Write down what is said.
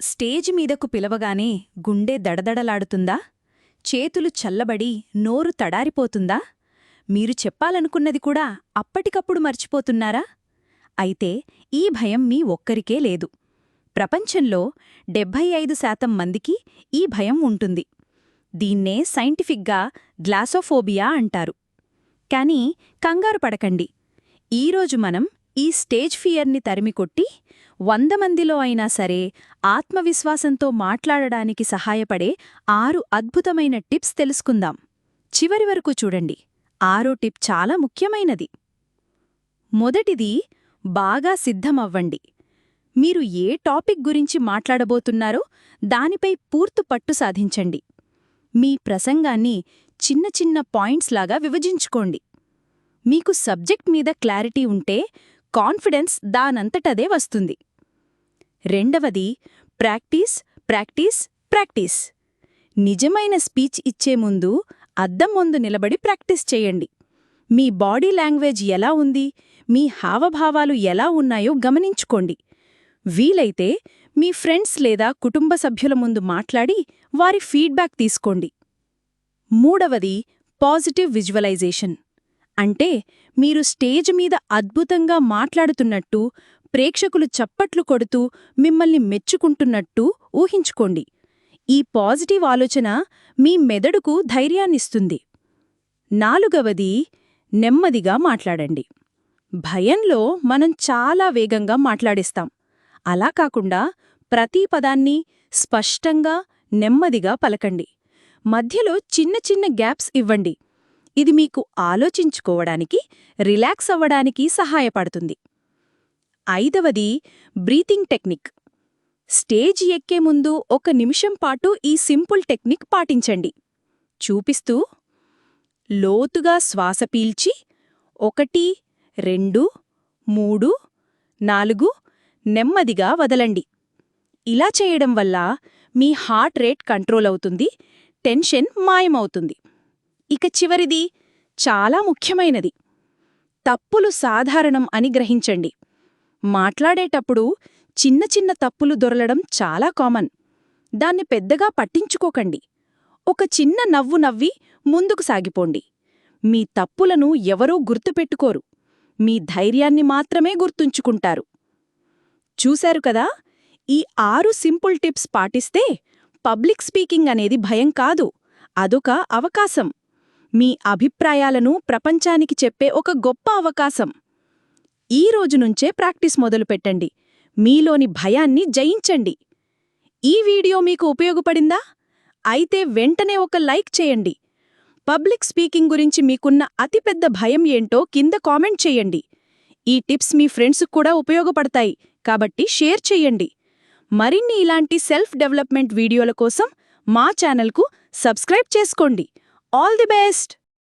Stage మీదకు పిలవగానే గుండె దడదడలాడుతుందా? చేతులు చల్లబడి నోరు తడారిపోతుందా? మీరు చెప్పాలనుకున్నది కూడా అప్పటికప్పుడు మర్చిపోతున్నారా? అయితే ఈ భయం మీ ఒక్కరికే లేదు. ప్రపంచంలో డెబ్భై ఐదు శాతం మందికి ఈ భయం ఉంటుంది. దీన్నే సైంటిఫిక్గా గ్లాసోఫోబియా అంటారు. కాని కంగారు పడకండి. ఈరోజు మనం ఈ స్టేజ్ ఫియర్ని తరిమికొట్టి వంద మందిలో అయినా సరే ఆత్మవిశ్వాసంతో మాట్లాడడానికి సహాయపడే ఆరు అద్భుతమైన టిప్స్ తెలుసుకుందాం. చివరి వరకు చూడండి. ఆరో టిప్ చాలా ముఖ్యమైనది. మొదటిది బాగా సిద్ధమవ్వండి. మీరు ఏ టాపిక్ గురించి మాట్లాడబోతున్నారో దానిపై పూర్తు పట్టు సాధించండి. మీ ప్రసంగాన్ని చిన్న చిన్న పాయింట్స్లాగా విభజించుకోండి. మీకు సబ్జెక్ట్ మీద క్లారిటీ ఉంటే కాన్ఫిడెన్స్ దానంతటదే వస్తుంది. రెండవది ప్రాక్టీస్ ప్రాక్టీస్ ప్రాక్టీస్. నిజమైన స్పీచ్ ఇచ్చే ముందు అద్దం ముందు నిలబడి ప్రాక్టీస్ చేయండి. మీ బాడీ లాంగ్వేజ్ ఎలా ఉంది? మీ హావభావాలు ఎలా ఉన్నాయో గమనించుకోండి. వీలైతే మీ ఫ్రెండ్స్ లేదా కుటుంబ సభ్యుల ముందు మాట్లాడి వారి ఫీడ్బ్యాక్ తీసుకోండి. మూడవది పాజిటివ్ విజువలైజేషన్. అంటే మీరు స్టేజ్ మీద అద్భుతంగా మాట్లాడుతున్నట్టు ప్రేక్షకులు చప్పట్లు కొడుతూ మిమ్మల్ని మెచ్చుకుంటున్నట్టు ఊహించుకోండి. ఈ పాజిటివ్ ఆలోచన మీ మెదడుకు ధైర్యాన్నిస్తుంది. నాలుగవది నెమ్మదిగా మాట్లాడండి. భయంలో మనం చాలా వేగంగా మాట్లాడిస్తాం. అలా కాకుండా ప్రతి పదాన్ని స్పష్టంగా నెమ్మదిగా పలకండి. మధ్యలో చిన్న చిన్న గ్యాప్స్ ఇవ్వండి. ఇది మీకు ఆలోచించుకోవడానికి రిలాక్స్ అవ్వడానికి సహాయపడుతుంది. ఐదవది బ్రీతింగ్ టెక్నిక్. స్టేజ్ ఎక్కే ముందు ఒక నిమిషం పాటు ఈ సింపుల్ టెక్నిక్ పాటించండి. చూపిస్తూ లోతుగా శ్వాస పీల్చి ఒకటి రెండు మూడు నాలుగు నెమ్మదిగా వదలండి. ఇలా చేయడం వల్ల మీ హార్ట్ రేట్ కంట్రోల్ అవుతుంది టెన్షన్ మాయమవుతుంది. ఇక చివరిది చాలా ముఖ్యమైనది. తప్పులు సాధారణం అని గ్రహించండి. మాట్లాడేటప్పుడు చిన్న చిన్న తప్పులు దొరలడం చాలా కామన్. దాన్ని పెద్దగా పట్టించుకోకండి. ఒక చిన్న నవ్వు నవ్వి ముందుకు సాగిపోండి. మీ తప్పులను ఎవరూ గుర్తుపెట్టుకోరు. మీ ధైర్యాన్ని మాత్రమే గుర్తుంచుకుంటారు. చూశారు కదా? ఈ ఆరు సింపుల్ టిప్స్ పాటిస్తే పబ్లిక్ స్పీకింగ్ అనేది భయం కాదు. అదొక అవకాశం. మీ అభిప్రాయాలను ప్రపంచానికి చెప్పే ఒక గొప్ప అవకాశం. ఈ రోజు నుంచే ప్రాక్టీస్ మొదలుపెట్టండి. మీలోని భయాన్ని జయించండి. ఈ వీడియో మీకు ఉపయోగపడిందా? అయితే వెంటనే ఒక లైక్ చేయండి. పబ్లిక్ స్పీకింగ్ గురించి మీకున్న అతిపెద్ద భయం ఏంటో కింద కామెంట్ చేయండి. ఈ టిప్స్ మీ ఫ్రెండ్స్కు కూడా ఉపయోగపడతాయి. కాబట్టి షేర్ చెయ్యండి మరిన్ని ఇలాంటి సెల్ఫ్ డెవలప్మెంట్ వీడియోల కోసం మా ఛానల్కు సబ్స్క్రైబ్ చేసుకోండి. All the best!